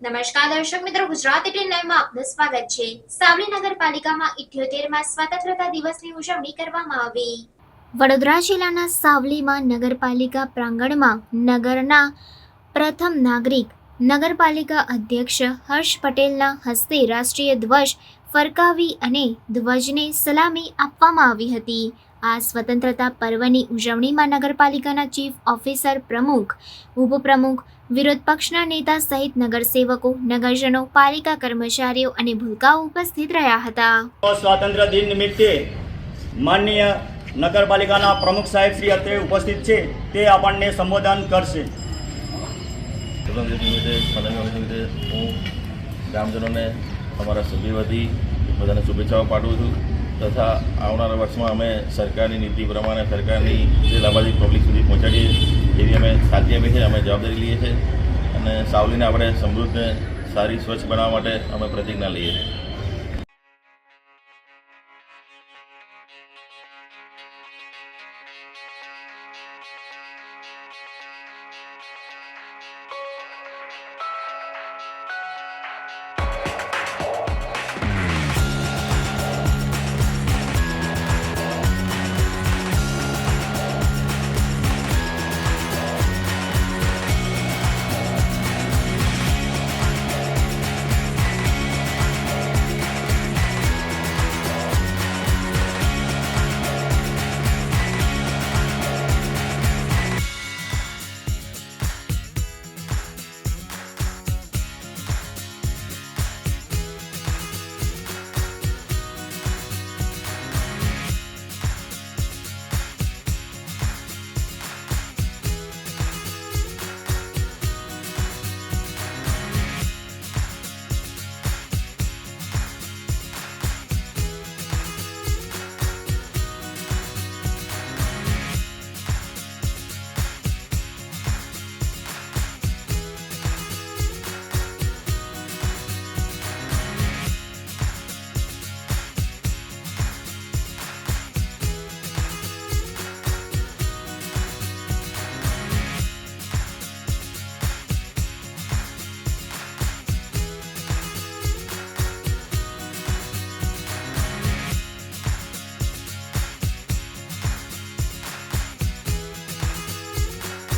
નમસ્કાર દર્શક મિત્રો, ગુજરાત એટીન લાઈવમાં આપનું સ્વાગત છે. સાવલી નગરપાલિકામાં ઇઠ્યોતેરમાં સ્વતંત્રતા દિવસની ઉજવણી કરવામાં આવી. વડોદરા જિલ્લાના સાવલીમાં નગરપાલિકા પ્રાંગણમાં નગરના પ્રથમ નાગરિક, નગરપાલિકા અધ્યક્ષ હર્ષ પટેલના હસ્તે રાષ્ટ્રીય ધ્વજ ફરકાવી અને ધ્વજને સલામી આપવામાં આવી હતી. આ સ્વતંત્રતા પર્વની ઉજવણીમાં નગરપાલિકાના ચીફ ઓફિસર પ્રમુખ ઉપપ્રમુખ વિરોધ પક્ષના નેતા સહિત નગરસેવકો નગરજનો પાલિકા કર્મચારીઓ અને ભૂલકાઓ ઉપસ્થિત રહ્યા હતા. સ્વાતંત્ર્ય દિન નિમિત્તે માનનીય નગરપાલિકાના પ્રમુખ સાહેબ શ્રી અત્રે ઉપસ્થિત છે તે આપણને સંબોધન કરશે. હું ગ્રામજનોને અમારા સભ્ય બધાને શુભેચ્છાઓ પાઠવું છું. તથા આવનારા વર્ષમાં અમે સરકારની નીતિ પ્રમાણે સરકારની જે લાભાર્થી પબ્લિક સુધી પહોંચાડીએ એવી અમે સાચી આપી છે, અમે જવાબદારી લઈએ છીએ અને સાવલીને આપણે સમૃદ્ધને સારી સ્વચ્છ બનાવવા માટે અમે પ્રતિજ્ઞા લઈએ છીએ.